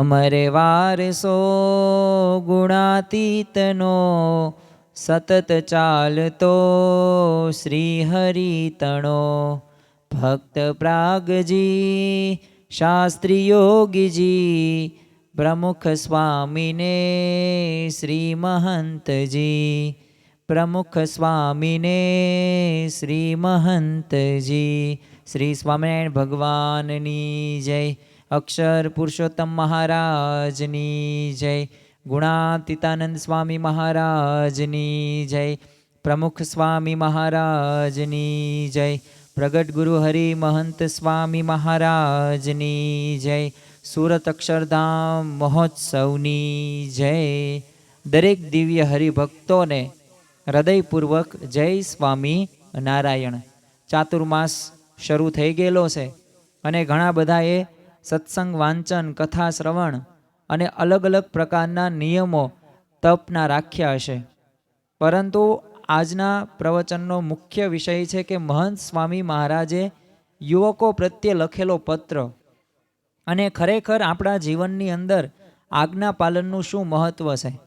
અમરે વારસો ગુણાતીતનો સતત ચાલતો શ્રી હરિતણો ભક્ત પ્રાગજી, શાસ્ત્રી યોગીજી, પ્રમુખ સ્વામીને શ્રી મહંતજી પ્રમુખ સ્વામીને શ્રી મહંતજી શ્રી સ્વામિનારાયણ ભગવાનની જય. અક્ષર પુરુષોત્તમ મહારાજની જય. ગુણાતીતાનંદ સ્વામી મહારાજની જય. પ્રમુખ સ્વામી મહારાજની જય. પ્રગટ ગુરુ હરિ મહંત સ્વામી મહારાજની જય. સુરત અક્ષરધામ મહોત્સવની જય. દરેક દિવ્ય હરિભક્તોને હૃદયપૂર્વક જય સ્વામી નારાયણ. ચાતુર્માસ શરૂ થઈ ગયેલો છે. અને ઘણા બધાએ સત્સંગ, વાંચન, કથા, શ્રવણ અને અલગ અલગ પ્રકારના નિયમો તપના રાખ્યા હશે. પરંતુ આજના પ્રવચનનો મુખ્ય વિષય છે કે મહંત સ્વામી મહારાજે યુવકો પ્રત્યે લખેલો પત્ર અને ખરેખર આપણા જીવનની અંદર આજ્ઞા પાલનનું શું મહત્ત્વ છે?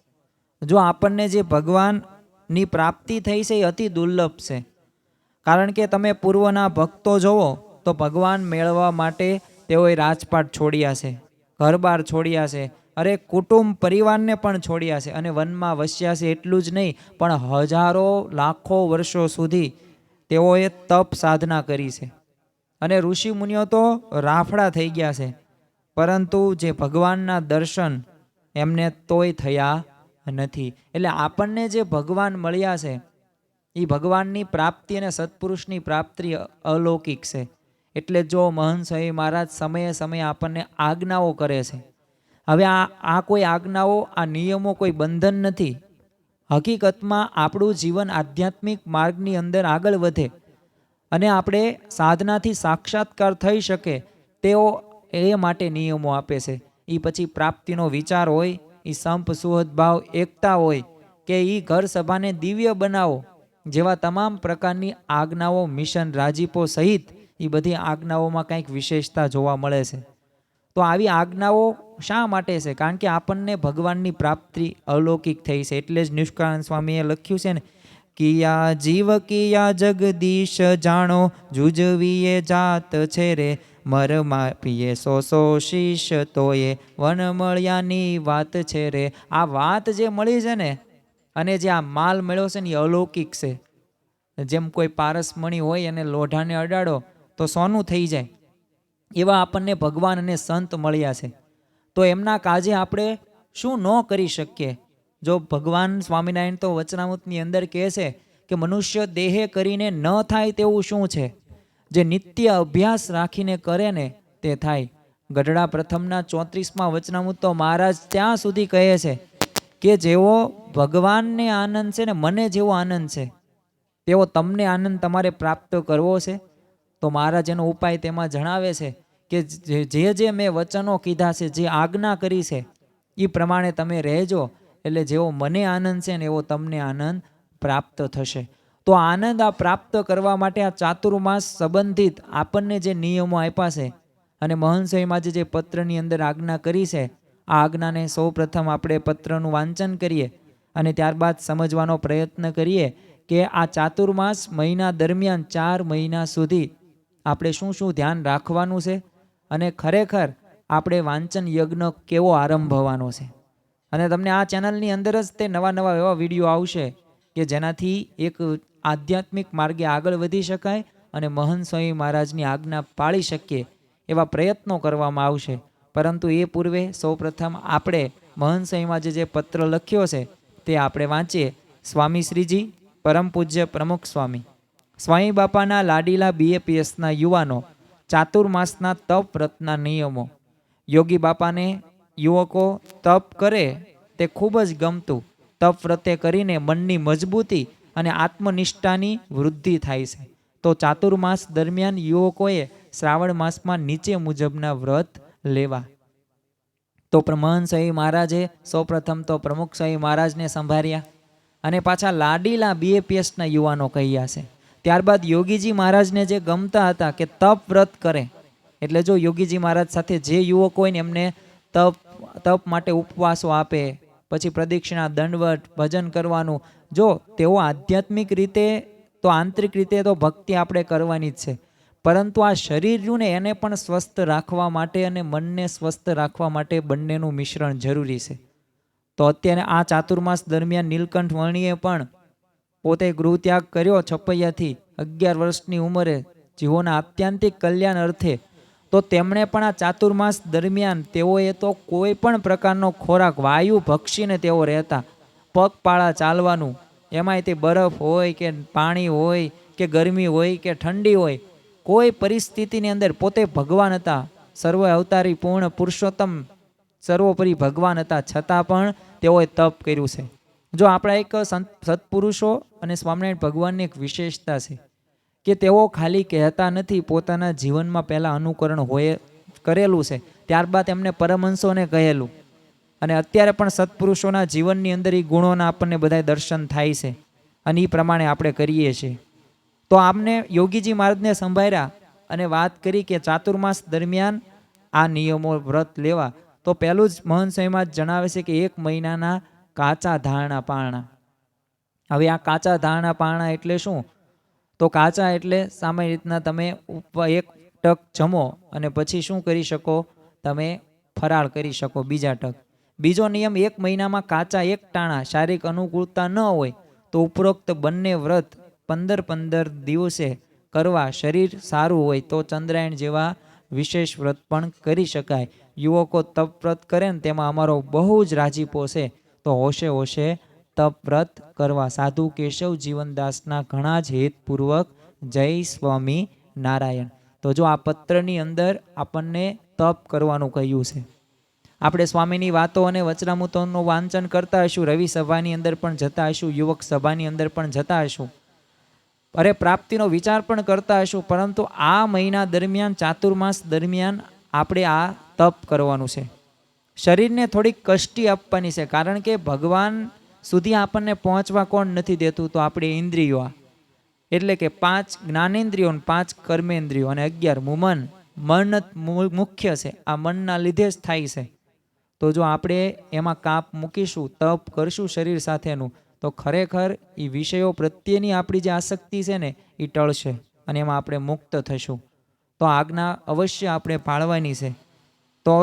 જો આપણને જે ભગવાનની પ્રાપ્તિ થઈ છે એ અતિ દુર્લભ છે. કારણ કે તમે પૂર્વના ભક્તો જોવો તો ભગવાન મેળવવા માટે તેઓએ રાજપાટ છોડ્યા છે, ઘરબાર છોડ્યા છે, અરે કુટુંબ પરિવારને પણ છોડ્યા છે અને વનમાં વસ્યા છે એટલું જ નહીં, પણ હજારો, લાખો વર્ષો સુધી તેઓએ તપ સાધના કરી છે. અને ઋષિ મુનિઓ તો રાફડા થઈ ગયા છે, પરંતુ જે ભગવાનના દર્શન એમને તોય થયા નથી. એટલે આપણને જે ભગવાન મળ્યા છે એ ભગવાનની પ્રાપ્તિ અને સત્પુરુષની પ્રાપ્તિ અલૌકિક છે. એટલે જો મહંત મહારાજ સમયે સમયે આપણને આજ્ઞાઓ કરે છે. હવે આ આ કોઈ આજ્ઞાઓ, આ નિયમો કોઈ બંધન નથી. હકીકતમાં આપણું જીવન આધ્યાત્મિક માર્ગની અંદર આગળ વધે અને આપણે સાધનાથી સાક્ષાત્કાર થઈ શકે તેઓ એ માટે નિયમો આપે છે. એ પછી પ્રાપ્તિનો વિચાર હોય એ સંપ સુહદભાવ એકતા હોય કે એ ઘર સભાને દિવ્ય બનાવો જેવા તમામ પ્રકારની આજ્ઞાઓ મિશન રાજીપો સહિત એ બધી આજ્ઞાઓમાં કંઈક વિશેષતા જોવા મળે છે. તો આવી આજ્ઞાઓ શા માટે છે? કારણ કે આપણને ભગવાનની પ્રાપ્તિ અલૌકિક થઈ છે. એટલે જ નિષ્કાનંદ સ્વામીએ લખ્યું છે ને, કિયા જીવ કિયા જગદીશ જાણો, જુજવીએ જાત છે રે મર માપીએ સો સો શીશ તોયે વન મળ્યાની વાત છે રે. આ વાત જે મળી છે ને, અને જે આ માલ મળ્યો છે ને, એ અલૌકિક છે. જેમ કોઈ પારસમણી હોય અને લોઢાને અડાડો તો સોનું થઈ જાય. એવા આપણને ભગવાન અને સંત મળ્યા છે. તો એમના કાજે આપણે શું ન કરી શકીએ? જો ભગવાન સ્વામિનારાયણ તો વચનામૃતની અંદર કહે છે કે મનુષ્ય દેહે કરીને ન થાય તેવું શું છે? જે નિત્ય અભ્યાસ રાખીને કરે ને તે થાય. ગઢડા પ્રથમના ચોત્રીસમાં વચનામૃત તો મહારાજ ત્યાં સુધી કહે છે કે જેવો ભગવાનને આનંદ છે ને મને જેવો આનંદ છે, તેવો તમને આનંદ તમારે પ્રાપ્ત કરવો છે. તો મહારાજ એનો ઉપાય તેમાં જણાવે છે કે જે જે મેં વચનો કીધા છે, જે આજ્ઞા કરી છે એ પ્રમાણે તમે રહેજો, એટલે જેવો મને આનંદ છે ને એવો તમને આનંદ પ્રાપ્ત થશે. તો આનંદ આ પ્રાપ્ત કરવા માટે આ ચાતુર્માસ સંબંધિત આપણને જે નિયમો આપ્યા છે અને મહંસયમાં જે પત્રની અંદર આજ્ઞા કરી છે, આ આજ્ઞાને સૌ પ્રથમ આપણે પત્રનું વાંચન કરીએ અને ત્યારબાદ સમજવાનો પ્રયત્ન કરીએ કે આ ચાતુર્માસ મહિના દરમિયાન ચાર મહિના સુધી આપણે શું શું ધ્યાન રાખવાનું છે અને ખરેખર આપણે વાંચન યજ્ઞ કેવો આરંભવાનો છે? અને તમને આ ચેનલની અંદર જ તે નવા નવા એવા વીડિયો આવશે કે જેનાથી એક આધ્યાત્મિક માર્ગે આગળ વધી શકાય અને મહંત સ્વામી મહારાજની આજ્ઞા પાળી શકીએ એવા પ્રયત્નો કરવામાં આવશે. પરંતુ એ પૂર્વે સૌપ્રથમ આપણે મહંત સ્વામીમાં જે જે પત્ર લખ્યો છે તે આપણે વાંચીએ. સ્વામી શ્રીજી પરમ પૂજ્ય પ્રમુખ સ્વામી. સ્વામી બાપાના લાડીલા બીએપીએસના યુવાનો ચાતુર્માસના તપ વ્રતના નિયમો. યોગી બાપાને યુવકો તપ કરે તે ખૂબ જ ગમતું. તપ વ્રતે કરીને મનની મજબૂતી અને આત્મનિષ્ઠાની વૃદ્ધિ થાય છે. તો ચાતુર્માસ દરમિયાન યુવકોએ શ્રાવણ માસમાં નીચે મુજબના વ્રત લેવા. તો પ્રમહંસ સ્વામી મહારાજે સૌપ્રથમ તો પ્રમુખ સ્વામી મહારાજને સંભાળ્યા અને પાછા લાડીલા બીએપીએસના યુવાનો કહ્યા છે. ત્યારબાદ યોગીજી મહારાજને જે ગમતા હતા કે તપ વ્રત કરે, એટલે જો યોગીજી મહારાજ સાથે જે યુવકો હોય ને એમને તપ તપ માટે ઉપવાસો આપે, પછી પ્રદક્ષિણા, દંડવટ, ભજન કરવાનું, જો તેઓ આધ્યાત્મિક રીતે, તો આંતરિક રીતે તો ભક્તિ આપણે કરવાની જ છે. પરંતુ આ શરીર રહ્યું ને એને પણ સ્વસ્થ રાખવા માટે અને મનને સ્વસ્થ રાખવા માટે બંનેનું મિશ્રણ જરૂરી છે. તો અત્યારે આ ચાતુર્માસ દરમિયાન નીલકંઠ વર્ણીએ પણ પોતે ગૃહત્યાગ કર્યો છપૈયાથી અગિયાર વર્ષની ઉંમરે જીવોના આત્યંતિક કલ્યાણ અર્થે, તો તેમણે પણ આ ચાતુર્માસ દરમિયાન તેઓએ તો કોઈ પણ પ્રકારનો ખોરાક વાયુ ભક્ષીને તેઓ રહેતા, પગપાળા ચાલવાનું, એમાંય તે બરફ હોય કે પાણી હોય કે ગરમી હોય કે ઠંડી હોય, કોઈ પરિસ્થિતિની અંદર પોતે ભગવાન હતા, સર્વ અવતારી પૂર્ણ પુરુષોત્તમ, સર્વોપરી ભગવાન હતા, છતાં પણ તેઓએ તપ કર્યું છે. જો આપણા એક સંત, સત્પુરુષો અને સ્વામિનારાયણ ભગવાનની એક વિશેષતા છે કે તેઓ ખાલી કહેતા નથી, પોતાના જીવનમાં પહેલાં અનુકરણ હોય, કરેલું છે, ત્યારબાદ એમને પરમહંસોને કહેલું. અને અત્યારે પણ સત્પુરુષોના જીવનની અંદર એ ગુણોના આપણને બધા દર્શન થાય છે અને એ પ્રમાણે આપણે કરીએ છીએ. તો આમને યોગીજી મહારાજને સંભાળ્યા અને વાત કરી કે ચાતુર્માસ દરમિયાન આ નિયમો વ્રત લેવા. તો પહેલું જ મહંત સ્વામીમાં જ જણાવે છે કે એક મહિનાના કાચા ધારણા પારણા હવે આ કાચા ધારણા પારણા એટલે શું? તો કાચા એટલે સામાન્ય રીતના તમે એક ટક જમો અને પછી શું કરી શકો? તમે ફરાળ કરી શકો બીજા ટક. બીજો નિયમ, એક મહિનામાં કાચા એક ટાણા શારીરિક અનુકૂળતા ન હોય તો ઉપરોક્ત બંને વ્રત પંદર પંદર દિવસે કરવા શરીર સારું હોય તો ચંદ્રાયણ જેવા વિશેષ વ્રત પણ કરી શકાય. યુવકો તપ વ્રત કરે ને તેમાં અમારો બહુ જ રાજીપો છે. તો હોશે હોશે તપ વ્રત કરવા. સાધુ કેશવ જીવનદાસના ઘણા જ હેતપૂર્વક જય સ્વામી નારાયણ. તો જો આ પત્રની અંદર આપણને તપ કરવાનું કહ્યું છે. આપણે સ્વામીની વાતો અને વચરામૃતોનું વાંચન કરતા હશું. રવિ સભાની અંદર પણ જતા હશું. યુવક સભાની અંદર પણ જતા હશું. અરે, પ્રાપ્તિનો વિચાર પણ કરતા હશું. પરંતુ આ મહિના દરમિયાન, ચાતુર્માસ દરમિયાન આપણે આ તપ કરવાનું છે. શરીરને થોડીક કષ્ટી આપવાની છે, કારણ કે ભગવાન સુધી આપણને પહોંચવા કોણ નથી દેતું? તો આપણી ઇન્દ્રિયો એટલે કે પાંચ જ્ઞાનેન્દ્રિયો અને પાંચ કર્મેન્દ્રિયો અને અગિયાર મુમન, મન મુખ્ય છે. આ મનના લીધે જ થાય છે. તો જો આપણે એમાં કાપ મૂકીશું, તપ કરશું શરીર સાથેનું, તો ખરેખર એ વિષયો પ્રત્યેની આપણી જે આસક્તિ છે ને એ ટળશે અને એમાં આપણે મુક્ત થશું. તો આજ્ઞા અવશ્ય આપણે પાળવાની છે. તો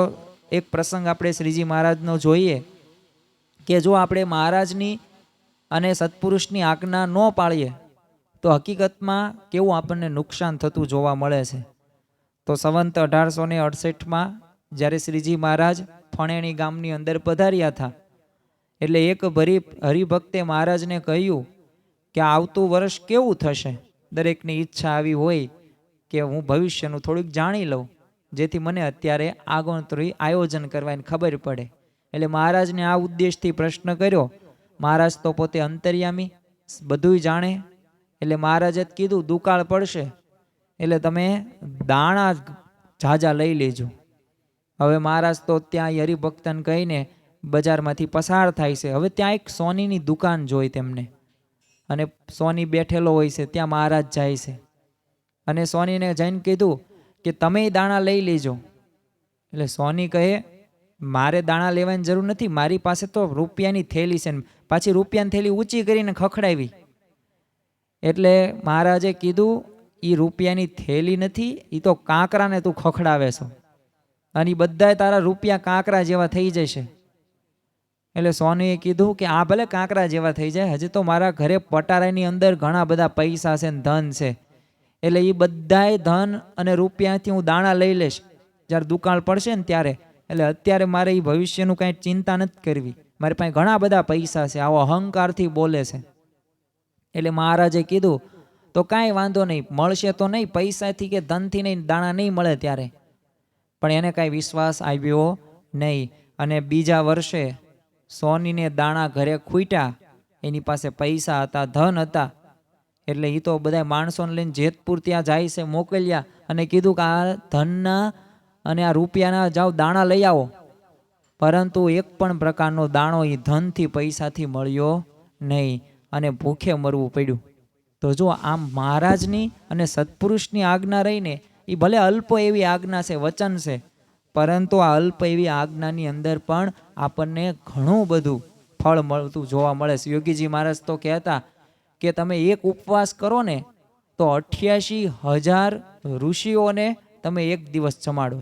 એક પ્રસંગ આપણે શ્રીજી મહારાજનો જોઈએ કે જો આપણે મહારાજની અને સત્પુરુષની આજ્ઞા ન પાળીએ, તો હકીકતમાં કેવું આપણને નુકસાન થતું જોવા મળે છે. તો સંવંત અઢારસો ને અડસઠમાં જ્યારે શ્રીજી મહારાજ ફણેણી ગામની અંદર પધાર્યા હતા, એટલે એક ભરી, હરિભક્તે મહારાજને કહ્યું કે આવતું વર્ષ કેવું થશે? દરેકની ઈચ્છા આવી હોય કે હું ભવિષ્યનું થોડુંક જાણી લઉં. જેથી મને અત્યારે આગોતરી આયોજન કરવાની ખબર પડે. એટલે મહારાજને આ ઉદ્દેશથી પ્રશ્ન કર્યો, મહારાજ તો પોતે અંતર્યામી, બધુંય જાણે. એટલે મહારાજે કીધું, દુકાળ પડશે. એટલે તમે દાણા ઝાઝા લઈ લેજો. હવે મહારાજ તો ત્યાં હરિભક્તન કહીને બજારમાંથી પસાર થાય છે. હવે ત્યાં એક સોનીની દુકાન જોઈ તેમને. અને સોની બેઠેલો હોય છે, ત્યાં મહારાજ જાય છે. અને સોનીને જઈને કીધું કે તમે દાણા લઈ લેજો. એટલે સોની કહે, મારે દાણા લેવાની જરૂર નથી, મારી પાસે તો રૂપિયાની થેલી છે. પાછી રૂપિયાની થેલી ઊંચી કરીને ખખડાવી. એટલે મહારાજે કીધું એ રૂપિયાની થેલી નથી એ તો કાંકરાને તું ખખડાવે છો. અને એ બધાય તારા રૂપિયા કાંકરા જેવા થઈ જશે. એટલે સોનીએ કીધું કે, આ ભલે કાંકરા જેવા થઈ જાય, હજી તો મારા ઘરે પટારાની અંદર ઘણા બધા પૈસા છે ને ધન છે. એટલે એ બધાય ધન અને રૂપિયાથી હું દાણા લઈ લઈશ. જ્યારે દુકાળ પડશે ને ત્યારે. એટલે અત્યારે મારે એ ભવિષ્યનું કાંઈ ચિંતા નથી કરવી. મારી પાસે ઘણા બધા પૈસા છે, આવો અહંકારથી બોલે છે. એટલે મહારાજે કીધું, તો કાંઈ વાંધો નહીં, મળશે તો નહીં, પૈસાથી કે ધનથી નહીં, દાણા નહીં મળે ત્યારે. પણ એને કાંઈ વિશ્વાસ આવ્યો નહીં. અને બીજા વર્ષે સોનીને દાણા ઘરે ખૂટ્યા. એની પાસે પૈસા હતા, ધન હતા. એટલે એ તો બધા માણસોને લઈને જેતપુર ત્યાં જાય છે, મોકલ્યા અને કીધું કે આ ધનના અને આ રૂપિયાના જાઓ દાણા લઈ આવો. પરંતુ એક પણ પ્રકારનો દાણો એ ધનથી પૈસાથી મળ્યો નહીં અને ભૂખે મરવું પડ્યું. તો જો આમ મહારાજની અને સત્પુરુષની આજ્ઞા રહીને એ ભલે અલ્પ એવી આજ્ઞા છે, વચન છે, પરંતુ આ અલ્પ એવી આજ્ઞાની અંદર પણ આપણને ઘણું બધું ફળ મળતું જોવા મળે છે. યોગીજી મહારાજ તો કહેતા કે તમે એક ઉપવાસ કરો ને તો અઠ્યાસી હજાર ઋષિઓને તમે એક દિવસ જમાડો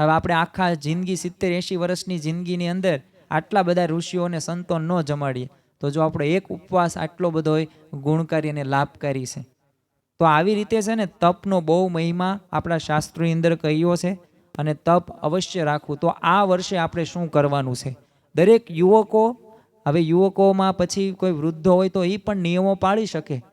હવે આપણે આખા જિંદગી, સિત્તેર, એંશી વર્ષની જિંદગીની અંદર આટલા બધા ઋષિઓને સંતો ન જમાડીએ. તો જો આપણો એક ઉપવાસ આટલો બધો ગુણકારી અને લાભકારી છે. તો આવી રીતે છે ને તપનો બહુ મહિમા આપણા શાસ્ત્રોની અંદર કહ્યો છે અને તપ અવશ્ય રાખવું. તો આ વર્ષે આપણે શું કરવાનું છે? દરેક યુવકો હવે યુવકોમાં પછી કોઈ વૃદ્ધો હોય તો એ પણ નિયમો પાળી શકે.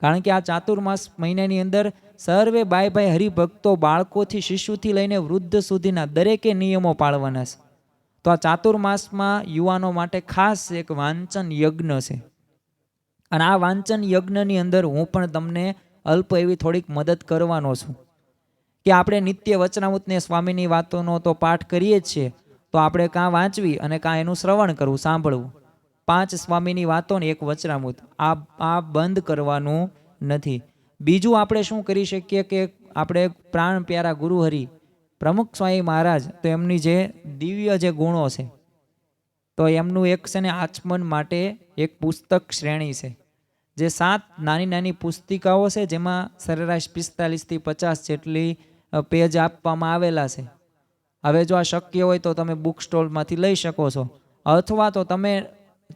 કારણ કે આ ચાતુર્માસ મહિનાની અંદર સર્વે બાય ભાઈ હરિભક્તો બાળકોથી શિશુથી લઈને વૃદ્ધ સુધીના દરેકે નિયમો પાળવાના છે. તો આ ચાતુર્માસમાં યુવાનો માટે ખાસ એક વાંચન યજ્ઞ છે. અને આ વાંચન યજ્ઞની અંદર હું પણ તમને અલ્પ એવી થોડીક મદદ કરવાનો છું. કે આપણે નિત્ય વચનામૃતને સ્વામીની વાતોનો તો પાઠ કરીએ જ છીએ, તો આપણે કાં વાંચવી અને કાં એનું શ્રવણ કરવું, સાંભળવું. પાંચ સ્વામીની વાતો ને એક વચરામૂત આ આ બંધ કરવાનું નથી. બીજું આપણે શું કરી શકીએ કે આપણે પ્રાણ પ્યારા ગુરુહરિ પ્રમુખ સ્વામી મહારાજ, તો એમની જે દિવ્ય જે ગુણો છે, તો એમનું એક છે ને આચમન માટે એક પુસ્તક શ્રેણી છે. જે સાત નાની નાની પુસ્તિકાઓ છે, જેમાં સરેરાશ પિસ્તાલીસથી પચાસ જેટલી પેજ આપવામાં આવેલા છે. હવે જો આ શક્ય હોય તો તમે બુક સ્ટોલમાંથી લઈ શકો છો. અથવા તો તમે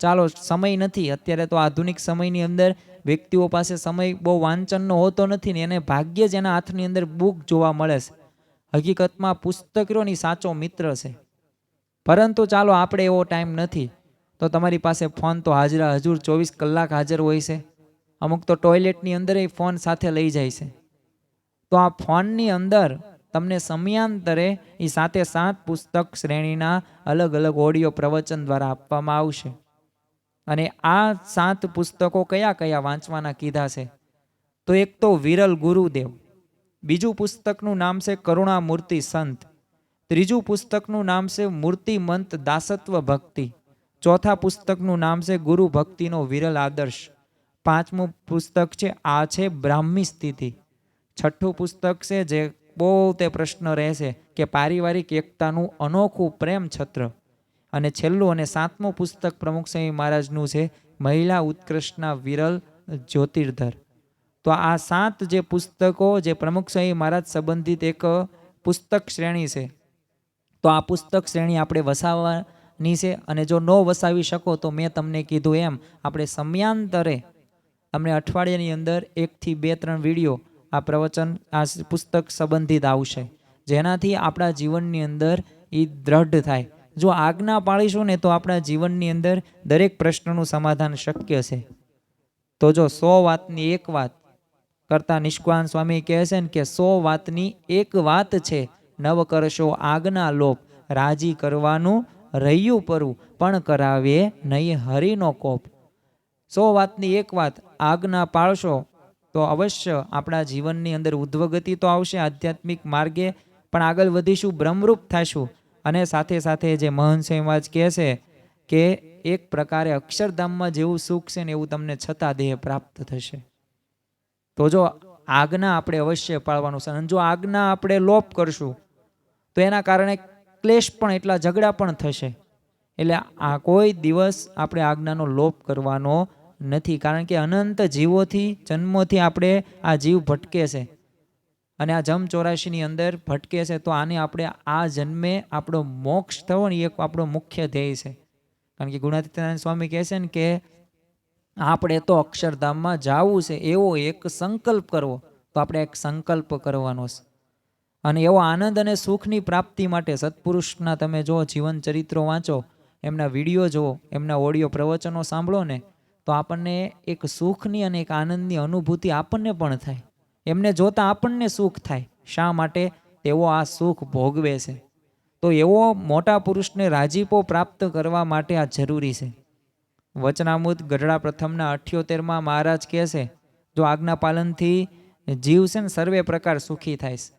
ચાલો, સમય નથી. અત્યારે તો આધુનિક સમયની અંદર વ્યક્તિઓ પાસે સમય બહુ વાંચનનો હોતો નથી ને એને ભાગ્યે જ એના હાથની અંદર બુક જોવા મળે છે. હકીકતમાં પુસ્તકોની સાચો મિત્ર છે. પરંતુ ચાલો, આપણે એવો ટાઈમ નથી. તો તમારી પાસે ફોન તો હાજરા, હજુર ચોવીસ કલાક હાજર હોય છે. અમુક તો ટોયલેટની અંદર ફોન સાથે લઈ જાય છે. તો આ ફોનની અંદર તમને સમયાંતરે એ સાથે સાત પુસ્તક શ્રેણીના અલગ અલગ ઓડિયો પ્રવચન દ્વારા આપવામાં આવશે. અને આ સાત પુસ્તકો કયા કયા વાંચવાના કીધા છે? તો એક તો વિરલ ગુરુદેવ, બીજું પુસ્તકનું નામ છે કરુણામૂર્તિ સંત, ત્રીજું પુસ્તકનું નામ છે મૂર્તિમંત દાસત્વ ભક્તિ, ચોથા પુસ્તકનું નામ છે ગુરુ ભક્તિનો વિરલ આદર્શ, પાંચમું પુસ્તક છે આ છે બ્રાહ્મી સ્થિતિ, છઠ્ઠું પુસ્તક છે જે બહુ તે પ્રશ્ન રહેશે કે પારિવારિક એકતાનું અનોખું પ્રેમ છત્ર અને છેલ્લું અને સાતમું પુસ્તક પ્રમુખ સ્વામી મહારાજનું છે, મહિલા ઉત્કૃષ્ટના વિરલ જ્યોતિર્ધર. તો આ સાત જે પુસ્તકો જે પ્રમુખ સ્વામી મહારાજ સંબંધિત એક પુસ્તક શ્રેણી છે. તો આ પુસ્તક શ્રેણી આપણે વસાવવાની છે અને જો ન વસાવી શકો તો મેં તમને કીધું એમ, આપણે સમયાંતરે અમને અઠવાડિયાની અંદર એકથી બે ત્રણ વીડિયો આ પ્રવચન, આ પુસ્તક સંબંધિત આવશે. જેનાથી આપણા જીવનની અંદર એ દ્રઢ થાય. જો આજ્ઞા પાળીશું ને તો આપણા જીવનની અંદર દરેક પ્રશ્નનું સમાધાન શક્ય છે. તો જો સો વાતની એક વાત કરતા નિષ્કાન સ્વામી કહે છે ને કે સો વાતની એક વાત છે, નવ કરશો આજ્ઞા લોપ, રાજી કરવાનું રહ્યું પરું, પણ કરાવે નહીં હરિનો કોપ. સો વાતની એક વાત, આજ્ઞા પાળશો તો અવશ્ય આપણા જીવનની અંદર ઉદ્વગતિ તો આવશે આધ્યાત્મિક માર્ગે, પણ આગળ વધીશું, બ્રહ્મરૂપ થઈશું અને સાથે સાથે જે મહંત સમાજ કહે છે કે એક પ્રકારે અક્ષરધામમાં જેવું સુખ છે ને એવું તમને છતાં દેહ પ્રાપ્ત થશે. તો જો આજ્ઞા આપણે અવશ્ય પાળવાનું છે અને જો આજ્ઞા આપણે લોપ કરશું, તો એના કારણે ક્લેશ પણ એટલા ઝઘડા પણ થશે. એટલે આ કોઈ દિવસ આપણે આજ્ઞાનો લોપ કરવાનો નથી. કારણ કે અનંત જીવોથી, જન્મોથી આપણે આ જીવ ભટકે છે. અને આ જમ ચોરાશીની અંદર ભટકે છે, તો આને આપણે આ જન્મે આપણો મોક્ષ થવો ને એ આપણો મુખ્ય ધ્યેય છે. કારણ કે ગુણાતીતાનંદ સ્વામી કહે છે ને કે આપણે તો અક્ષરધામમાં જવું છે, એવો એક સંકલ્પ કરવો, તો આપણે એક સંકલ્પ કરવાનો છે. અને એવો આનંદ અને સુખની પ્રાપ્તિ માટે સત્પુરુષના તમે જો જીવન ચરિત્રો વાંચો, એમના વીડિયો જુઓ, એમના ઓડિયો પ્રવચનો સાંભળો ને, તો આપણને એક સુખની અને એક આનંદની અનુભૂતિ આપણને પણ થાય. એમને જોતા આપણને સુખ થાય. શા માટે? તેઓ આ સુખ ભોગવે છે. તો એવો મોટા પુરુષને રાજીપો પ્રાપ્ત કરવા માટે આ જરૂરી છે. વચનામૃત ગઢડા પ્રથમના અઠ્યોતેરમાં મહારાજ કહે છે, જો આજ્ઞા પાલનથી જીવ છે ને સર્વે પ્રકાર સુખી થાય છે.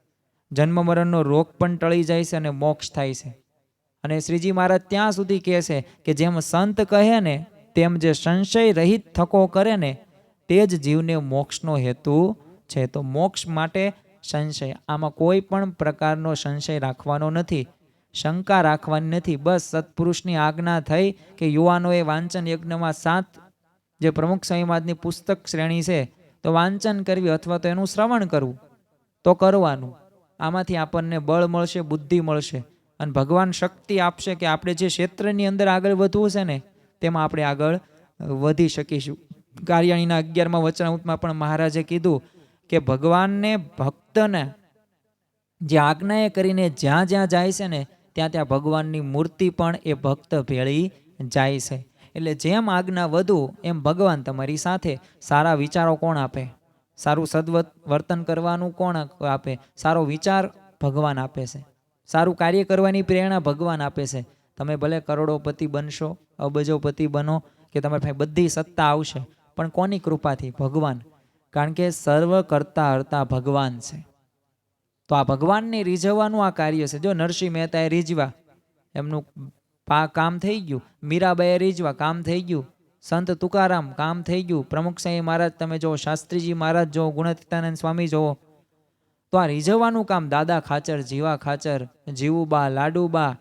જન્મ મરણનો રોગ પણ ટળી જાય છે અને મોક્ષ થાય છે. અને શ્રીજી મહારાજ ત્યાં સુધી કહે છે કે જેમ સંત કહે ને, તેમ જે સંશય રહિત થકો કરે ને, તે જ જીવને મોક્ષનો હેતુ છે, તો મોક્ષ માટે સંશય. આમાં કોઈ પણ પ્રકારનો સંશય રાખવાનો નથી. શંકા રાખવાની નથી. બસ સત્પુરુષની આજ્ઞા થઈ કે યુવાનોએ વાંચન યજ્ઞમાં સાત, જે પ્રમુખ સંયમાદની પુસ્તક શ્રેણી છે, તો વાંચન કરવી અથવા તો એનું શ્રવણ કરવું, તો કરવાનું. આમાંથી આપણને બળ મળશે, બુદ્ધિ મળશે. અને ભગવાન શક્તિ આપશે કે આપણે જે ક્ષેત્રની અંદર આગળ વધવું છે ને, તેમાં આપણે આગળ વધી શકીશું. કાર્યાણીના અગિયારમાં વચનામૃતમાં પણ મહારાજે કીધું કે ભગવાનને ભક્તને જે આજ્ઞાએ કરીને જ્યાં જ્યાં જાય છે ને, ત્યાં ત્યાં ભગવાનની મૂર્તિ પણ એ ભક્ત ભેળી જાય છે. એટલે જેમ આજ્ઞા વધુ, એમ ભગવાન તમારી સાથે સારા વિચારો કોણ આપે? સારું સદવત, વર્તન કરવાનું કોણ આપે? સારો વિચાર ભગવાન આપે છે. સારું કાર્ય કરવાની પ્રેરણા ભગવાન આપે છે. તમે ભલે કરોડોપતિ બનશો, અબજોપતિ બનો, કે તમારી પાસે બધી સત્તા આવશે, પણ કોની કૃપાથી? ભગવાન. કારણ કે સર્વ કરતા હરતા ભગવાન છે. તો આ ભગવાનને રીઝવવાનું આ કાર્ય છે. જો નરસિંહ મહેતાએ રીઝવા એમનું પા કામ થઈ ગયું, મીરાબાઈએ રીઝવા કામ થઈ ગયું, સંત તુકારામ કામ થઈ ગયું, પ્રમુખ સાંઈ મહારાજ તમે જો શાસ્ત્રીજી મહારાજ જો ગુણતિતાનંદ સ્વામી જોવો તો આ રીઝવવાનું કામ દાદા ખાચર, જીવા ખાચર, જીવુબા, લાડુબા,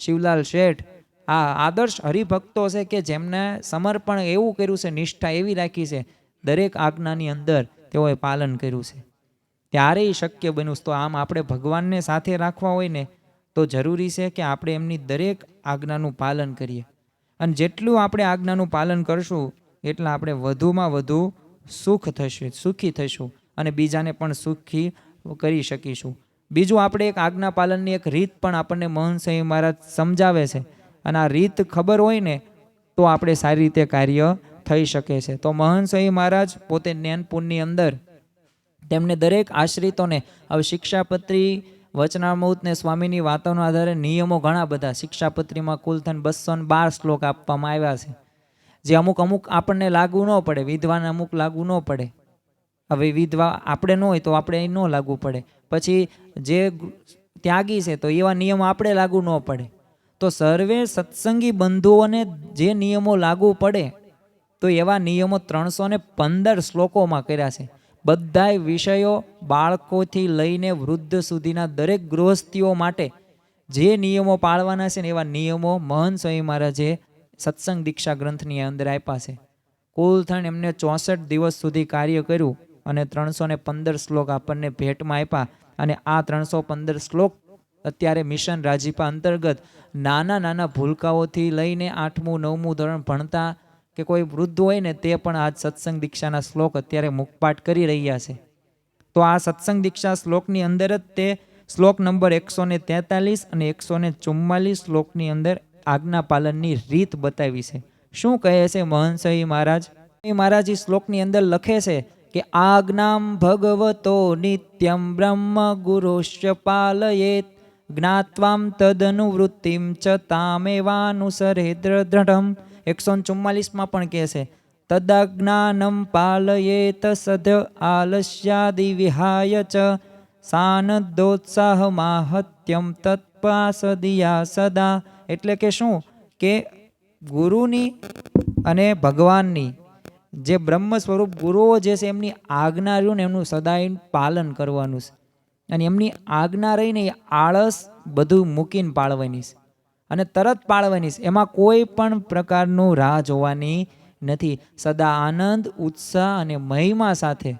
શિવલાલ શેઠ, આ આદર્શ હરિભક્તો છે કે જેમને સમર્પણ એવું કર્યું છે, નિષ્ઠા એવી રાખી છે દરેક આજ્ઞાની અંદર તેઓએ પાલન કર્યું છે. ત્યારે શક્ય બન્યું તો આમ આપણે ભગવાનને સાથે રાખવા હોય ને, તો જરૂરી છે કે આપણે એમની દરેક આજ્ઞાનું પાલન કરીએ. અને જેટલું આપણે આજ્ઞાનું પાલન કરશું, એટલા આપણે વધુમાં વધુ સુખ થશે, સુખી થશું અને બીજાને પણ સુખી કરી શકીશું. બીજું, આપણે એક આજ્ઞા પાલનની એક રીત પણ આપણને મોહન મહારાજ સમજાવે છે. અને આ રીત ખબર હોય ને, તો આપણે સારી રીતે કાર્ય થઈ શકે છે. તો મહન મહારાજ પોતે જ્ઞાનપુરની અંદર તેમને દરેક આશ્રિતોને હવે શિક્ષાપત્રી વચનામૃતને સ્વામીની વાતોના આધારે નિયમો ઘણા બધા શિક્ષાપત્રીમાં કુલ થઈને બસો બાર શ્લોક આપવામાં આવ્યા છે. જે અમુક અમુક આપણને લાગુ ન પડે વિધવાને અમુક લાગુ ન પડે. હવે વિધવા આપણે ન હોય તો આપણે ન લાગુ પડે. પછી જે ત્યાગી છે તો એવા નિયમો આપણે લાગુ ન પડે. તો સર્વે સત્સંગી બંધુઓને જે નિયમો લાગુ પડે તો એવા નિયમો ત્રણસો ને પંદર શ્લોકોમાં કર્યા છે. બધાય વિષયો બાળકોથી લઈને વૃદ્ધ સુધીના દરેક ગૃહસ્થીઓ માટે જે નિયમો પાળવાના છે ને એવા નિયમો મહન સ્વામી મહારાજે સત્સંગ દીક્ષા ગ્રંથની અંદર આપ્યા છે. કુલ થઈને એમને ચોસઠ દિવસ સુધી કાર્ય કર્યું અને ત્રણસો ને પંદર શ્લોક આપણને ભેટમાં આપ્યા અને આ ત્રણસો પંદર શ્લોક અત્યારે મિશન રાજીપા અંતર્ગત નાના નાના ભૂલકાઓથી લઈને આઠમું, નવમું ધોરણ ભણતા કે કોઈ વૃદ્ધ હોય ને તે પણ આ સત્સંગ દીક્ષાના શ્લોક અત્યારે મુખપાઠ કરી રહ્યા છે. તો આ સત્સંગ દીક્ષા શ્લોકની અંદર જ તે શ્લોક નંબર એકસો ને તેતાલીસ અને એકસો ને ચુમ્માલીસ શ્લોકની અંદર આજ્ઞા પાલનની રીત બતાવી છે. શું કહે છે મહંસહી મહારાજ? એ મહારાજ એ શ્લોકની અંદર લખે છે કે, આજ્ઞામ ભગવતો નિત્યમ બ્રહ્મ ગુરુશ્ચ પાલયેત, જ્ઞાત્વામ તદનુવૃત્તિમ ચ તામેવાનુસરે દ્રઢમ એકસો ચુમ્માલીસમાં પણ કહે છે, તદજ્ઞાનમ પાલયેત સદ આલસ્યાદિ વિહાય ચ સાનદોત્સાહ માહત્યમ તત્પાસદિયા સદા. એટલે કે શું? કે ગુરુની અને ભગવાનની જે બ્રહ્મ સ્વરૂપ ગુરુઓ જે છે, એમની આજ્ઞા રહ્યું ને એમનું સદાય પાલન કરવાનું છે. અને એમની આજ્ઞા રહીને એ આળસ બધું મૂકીને પાળવાની છે. અને તરત પાળવાની એમાં કોઈ પણ પ્રકારનું રાહ જોવાની નથી. સદા આનંદ, ઉત્સાહ અને મહિમા સાથે.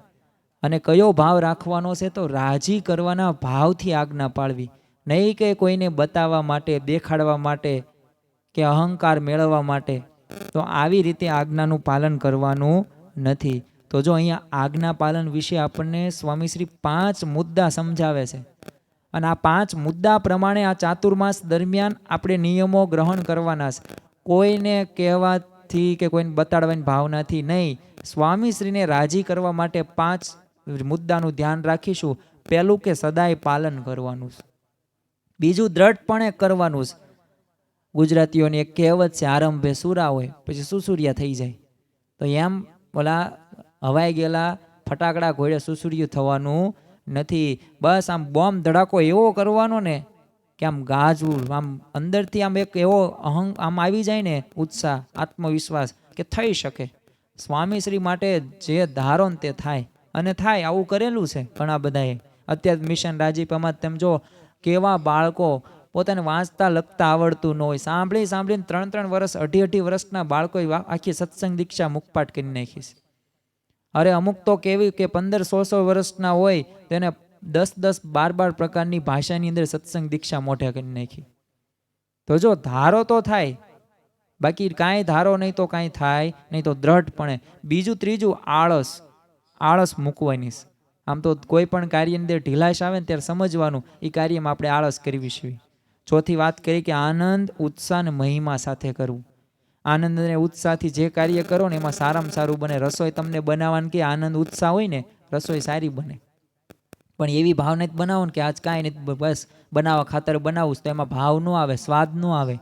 અને કયો ભાવ રાખવાનો છે તો રાજી કરવાના ભાવથી આજ્ઞા પાળવી. નહીં કે કોઈને બતાવવા માટે, દેખાડવા માટે કે અહંકાર મેળવવા માટે. તો આવી રીતે આજ્ઞાનું પાલન કરવાનું નથી. તો જો અહીંયા આજ્ઞા પાલન વિશે આપણને સ્વામીશ્રી પાંચ મુદ્દા સમજાવે છે. અને આ પાંચ મુદ્દા પ્રમાણે આ ચાતુર્માસ દરમિયાન આપણે નિયમો ગ્રહણ કરવાના છે. કોઈને કહેવાથી કે કોઈને બતાડવાની ભાવનાથી નહીં. સ્વામીશ્રીને રાજી કરવા માટે પાંચ મુદ્દાનું ધ્યાન રાખીશું. પહેલું કે સદાય પાલન કરવાનું છે. બીજું દ્રઢપણે કરવાનું છે. ગુજરાતીઓની એક કહેવત છે, આરંભે સુરા હોય, પછી સુસુરિયા થઈ જાય. તો એમ ઓલા હવાઈ ગયેલા ફટાકડા ઘોડે સુસુરિયું થવાનું નથી. બસ આમ બોમ્બ ધડાકો એવો કરવાનો ને કે આમ ગાજવું આમ અંદરથી આમ એક એવો અહંગ આમ આવી જાય ને ઉત્સાહ, આત્મવિશ્વાસ કે થઈ શકે. સ્વામીશ્રી માટે જે ધારો તે થાય. અને થાય, આવું કરેલું છે ઘણા બધાએ. અત્યારે મિશન રાજીપામાં તેમ જો કેવા બાળકો પોતાને વાંચતા, લખતા આવડતું ન હોય. સાંભળી, સાંભળીને ત્રણ ત્રણ વર્ષ અઢી અઢી વર્ષના બાળકોએ આખી સત્સંગ દીક્ષા મુખપાઠ કરી નાખીશ અરે અમુક તો કેવી કે પંદર સો સો વર્ષના હોય તેને દસ દસ, બાર બાર પ્રકારની ભાષાની અંદર સત્સંગ દીક્ષા મોઢે કરી નાખી. તો જો ધારો તો થાય, બાકી કાંઈ ધારો નહીં તો કાંઈ થાય, નહીં તો દ્રઢપણે. બીજું, ત્રીજું, આળસ આળસ મૂકવાની. આમ તો કોઈ પણ કાર્યની અંદર ઢીલાશ આવે ને ત્યારે સમજવાનું એ કાર્યમાં આપણે આળસ કરવી છે ચોથી વાત કરી કે આનંદ, ઉત્સાહ અને મહિમા સાથે કરવું. આનંદ અને ઉત્સાહથી જે કાર્ય કરો ને એમાં સારામાં સારું બને. રસોઈ તમને બનાવવાની કે આનંદ, ઉત્સાહ હોય ને, રસોઈ સારી બને. પણ એવી ભાવને જ બનાવો ને કે આજ કાંઈ નથી બસ બનાવવા ખાતર બનાવું તો એમાં ભાવ ન આવે, સ્વાદ ન આવે.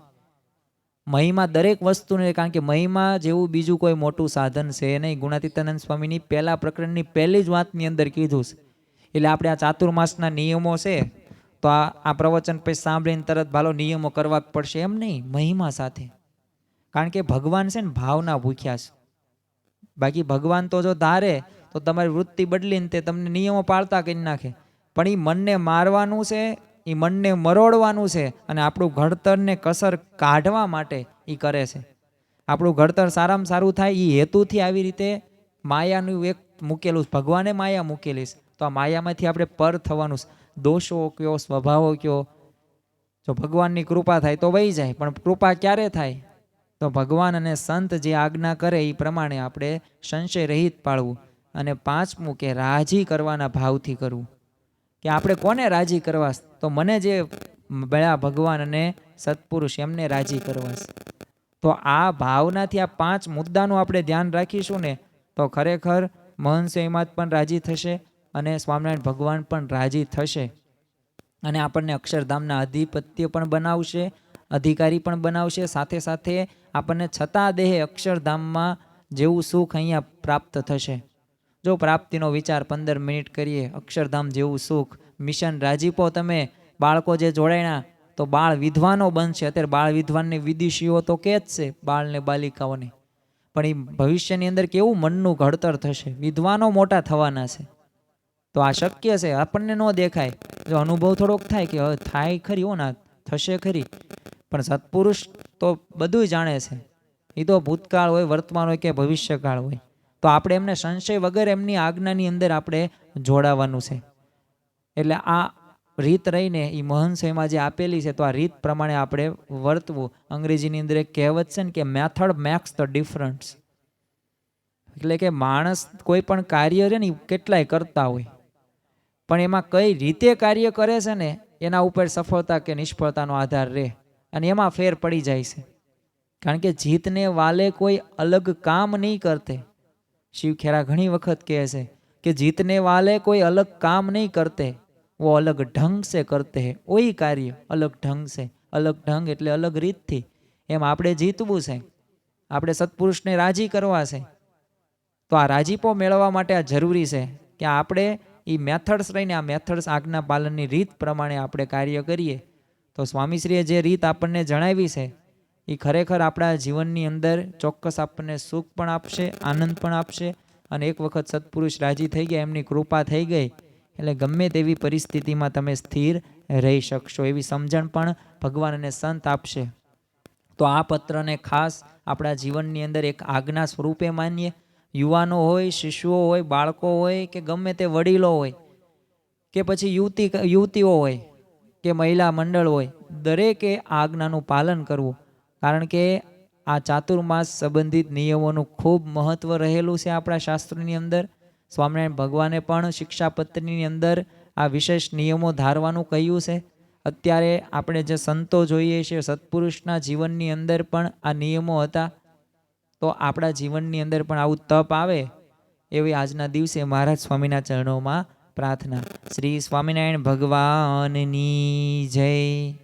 મહિમા દરેક વસ્તુને, કારણ કે મહિમા જેવું બીજું કોઈ મોટું સાધન છે નહીં. ગુણાતીતાનંદ સ્વામીની પહેલા પ્રકરણની પહેલી જ વાતની અંદર કીધું છે. એટલે આપણે આ ચાતુર્માસના નિયમો છે, તો આ આ પ્રવચન પછી સાંભળીને તરત ભાલો નિયમો કરવા જ પડશે એમ નહીં. મહિમા સાથે. કારણ કે ભગવાન છે ને ભાવના ભૂખ્યા છે. બાકી ભગવાન તો જો ધારે, તો તમારી વૃત્તિ બદલીને તે તમને નિયમો પાળતા કરી નાખે. પણ એ મનને મારવાનું છે એ મનને મરોડવાનું છે અને આપણું ઘડતરને કસર કાઢવા માટે એ કરે છે. આપણું ઘડતર સારામાં સારું થાય એ હેતુથી આવી રીતે માયાનું એક મૂકેલું ભગવાને માયા મૂકેલી છે. તો આ માયામાંથી આપણે પર થવાનું દોષો કયો, સ્વભાવો કયો? જો ભગવાનની કૃપા થાય તો વહી જાય, પણ કૃપા ક્યારે થાય? તો ભગવાન અને સંત જે આજ્ઞા કરે એ પ્રમાણે આપણે સંશય રહિત પાળવું અને પાંચમું કે રાજી કરવાના ભાવથી કરવું. કે આપણે કોને રાજી કરવા? તો મને જે મળ્યા ભગવાન અને સત્પુરુષ એમને રાજી કરવા. તો આ ભાવનાથી આ પાંચ મુદ્દાનું આપણે ધ્યાન રાખીશું ને, તો ખરેખર સ્વામીમાં પણ રાજી થશે અને સ્વામિનારાયણ ભગવાન પણ રાજી થશે. અને આપણને અક્ષરધામના અધિપત્ય પણ બનાવશે અધિકારી પણ બનાવશે. સાથે સાથે આપણને છતાં દેહે અક્ષરધામમાં જેવું સુખ અહીંયા પ્રાપ્ત થશે. જો પ્રાપ્તિનો વિચાર પંદર મિનિટ કરીએ, અક્ષરધામ જેવું સુખ. મિશન રાજીપો તમે બાળકો જે જોડાયણા, તો બાળ વિધવાનો બનશે. અત્યારે બાળ વિધવાનને વિદિશીઓ તો કે જ છે, બાળને બાલિકાઓને. પણ એ ભવિષ્યની અંદર કેવું મનનું ઘડતર થશે? વિદ્વાનો મોટા થવાના છે. તો આ શક્ય છે, આપણને ન દેખાય. જો અનુભવ થોડોક થાય કે, હવે થાય ખરી હો ના થશે ખરી. પણ સત્પુરુષ તો બધું જાણે છે. એ તો ભૂતકાળ હોય, વર્તમાન હોય કે ભવિષ્યકાળ હોય. તો આપણે એમને સંશય વગર એમની આજ્ઞાની અંદર આપણે જોડાવાનું છે. એટલે આ રીત રહીને એ મહંસયમાં જે આપેલી છે, તો આ રીત પ્રમાણે આપણે વર્તવું. અંગ્રેજીની અંદર એક કહેવત છે ને કે મેથડ મેક્સ ધ ડિફરન્સ. એટલે કે માણસ કોઈ પણ કાર્ય છે ને એ કેટલાય કરતા હોય. પણ એમાં કઈ રીતે કાર્ય કરે છે ને, એના ઉપર સફળતા કે નિષ્ફળતાનો આધાર રહે અને એમાં ફેર પડી જાય છે. કારણ કે જીતને વાલે કોઈ અલગ કામ નહીં કરતે. શિવ ખેરા ઘણી વખત કહે છે કે જીતને વાલે કોઈ અલગ કામ નહીં કરતે. વો અલગ ઢંગ સે કરતે હે. ઓય કાર્ય અલગ ઢંગ સે. અલગ ઢંગ એટલે અલગ રીતથી. એમ આપણે જીતવું છે. આપણે સત્પુરુષને રાજી કરવા છે. તો આ રાજીપો મેળવવા માટે આ જરૂરી છે કે આપણે એ મેથડ્સ રહીને આ મેથડ્સ આજ્ઞા પાલનની રીત પ્રમાણે આપણે કાર્ય કરીએ. તો સ્વામીશ્રીએ જે રીત આપણને જણાવી છે એ ખરેખર આપણા જીવનની અંદર ચોક્કસ આપણને સુખ પણ આપશે, આનંદ પણ આપશે અને એક વખત સત્પુરુષ રાજી થઈ ગયા, એમની કૃપા થઈ ગઈ, એટલે ગમે તેવી પરિસ્થિતિમાં તમે સ્થિર રહી શકશો, એવી સમજણ પણ ભગવાન અને સંત આપશે. તો આ પત્રને ખાસ આપણા જીવનની અંદર એક આજ્ઞા સ્વરૂપે માનીએ. યુવાનો હોય, શિશુઓ હોય, બાળકો હોય કે ગમે તે વડીલો હોય કે પછી યુવતી યુવતીઓ હોય કે મહિલા મંડળ હોય, દરેકે આજ્ઞાનું પાલન કરવું. કારણ કે આ ચાતુર્માસ સંબંધિત નિયમોનું ખૂબ મહત્વ રહેલું છે આપણા શાસ્ત્રોની અંદર. સ્વામિનારાયણ ભગવાને પણ શિક્ષાપત્રની અંદર આ વિશેષ નિયમો ધારવાનું કહ્યું છે. અત્યારે આપણે જે સંતો જોઈએ છીએ, સત્પુરુષના જીવનની અંદર પણ આ નિયમો હતા. તો આપણા જીવનની અંદર પણ આવું તપ આવે એવી આજના દિવસે મહારાજ સ્વામીના ચરણોમાં પ્રાર્થના. શ્રી સ્વામિનારાયણ ભગવાનની જય.